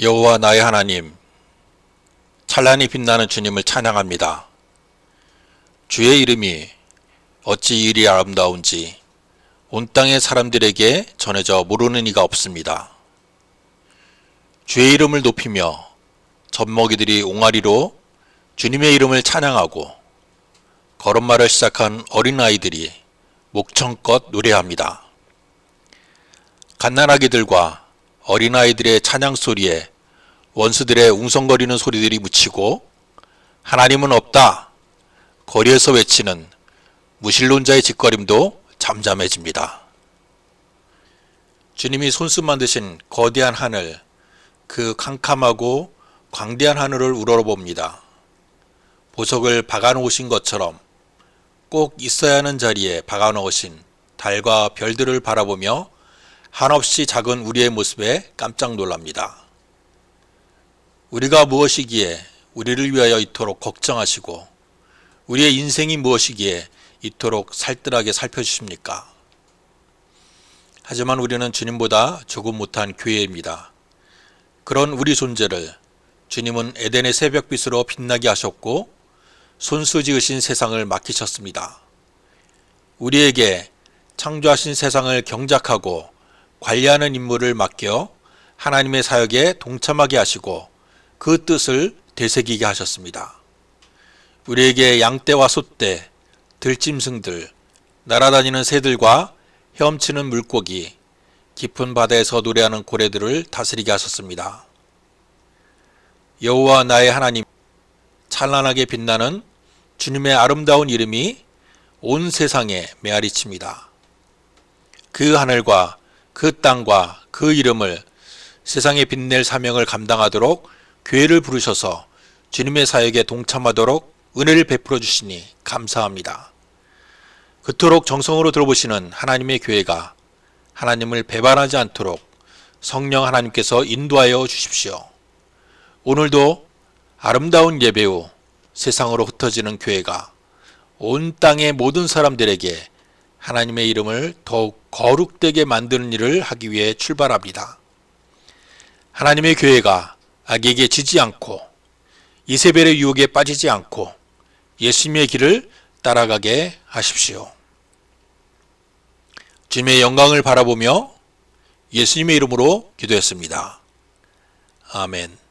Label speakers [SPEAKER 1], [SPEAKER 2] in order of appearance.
[SPEAKER 1] 여호와 나의 하나님, 찬란히 빛나는 주님을 찬양합니다. 주의 이름이 어찌 이리 아름다운지 온 땅의 사람들에게 전해져 모르는 이가 없습니다. 주의 이름을 높이며 젖먹이들이 옹알이로 주님의 이름을 찬양하고 걸음마를 시작한 어린아이들이 목청껏 노래합니다. 갓난아기들과 어린아이들의 찬양 소리에 원수들의 웅성거리는 소리들이 묻히고 하나님은 없다. 거리에서 외치는 무신론자의 짓거림도 잠잠해집니다. 주님이 손수 만드신 거대한 하늘, 그 캄캄하고 광대한 하늘을 우러러봅니다. 보석을 박아놓으신 것처럼 꼭 있어야 하는 자리에 박아놓으신 달과 별들을 바라보며 한없이 작은 우리의 모습에 깜짝 놀랍니다. 우리가 무엇이기에 우리를 위하여 이토록 걱정하시고 우리의 인생이 무엇이기에 이토록 살뜰하게 살펴주십니까? 하지만 우리는 주님보다 조금 못한 교회입니다. 그런 우리 존재를 주님은 에덴의 새벽빛으로 빛나게 하셨고 손수 지으신 세상을 맡기셨습니다. 우리에게 창조하신 세상을 경작하고 관리하는 임무를 맡겨 하나님의 사역에 동참하게 하시고 그 뜻을 되새기게 하셨습니다. 우리에게 양떼와 소떼, 들짐승들, 날아다니는 새들과 헤엄치는 물고기, 깊은 바다에서 노래하는 고래들을 다스리게 하셨습니다. 여호와 나의 하나님, 찬란하게 빛나는 주님의 아름다운 이름이 온 세상에 메아리칩니다. 그 하늘과 그 땅과 그 이름을 세상에 빛낼 사명을 감당하도록 교회를 부르셔서 주님의 사역에 동참하도록 은혜를 베풀어 주시니 감사합니다. 그토록 정성으로 들어보시는 하나님의 교회가 하나님을 배반하지 않도록 성령 하나님께서 인도하여 주십시오. 오늘도 아름다운 예배 후 세상으로 흩어지는 교회가 온 땅의 모든 사람들에게 하나님의 이름을 더욱 거룩되게 만드는 일을 하기 위해 출발합니다. 하나님의 교회가 악에게 지지 않고 이세벨의 유혹에 빠지지 않고 예수님의 길을 따라가게 하십시오. 주님의 영광을 바라보며 예수님의 이름으로 기도했습니다. 아멘.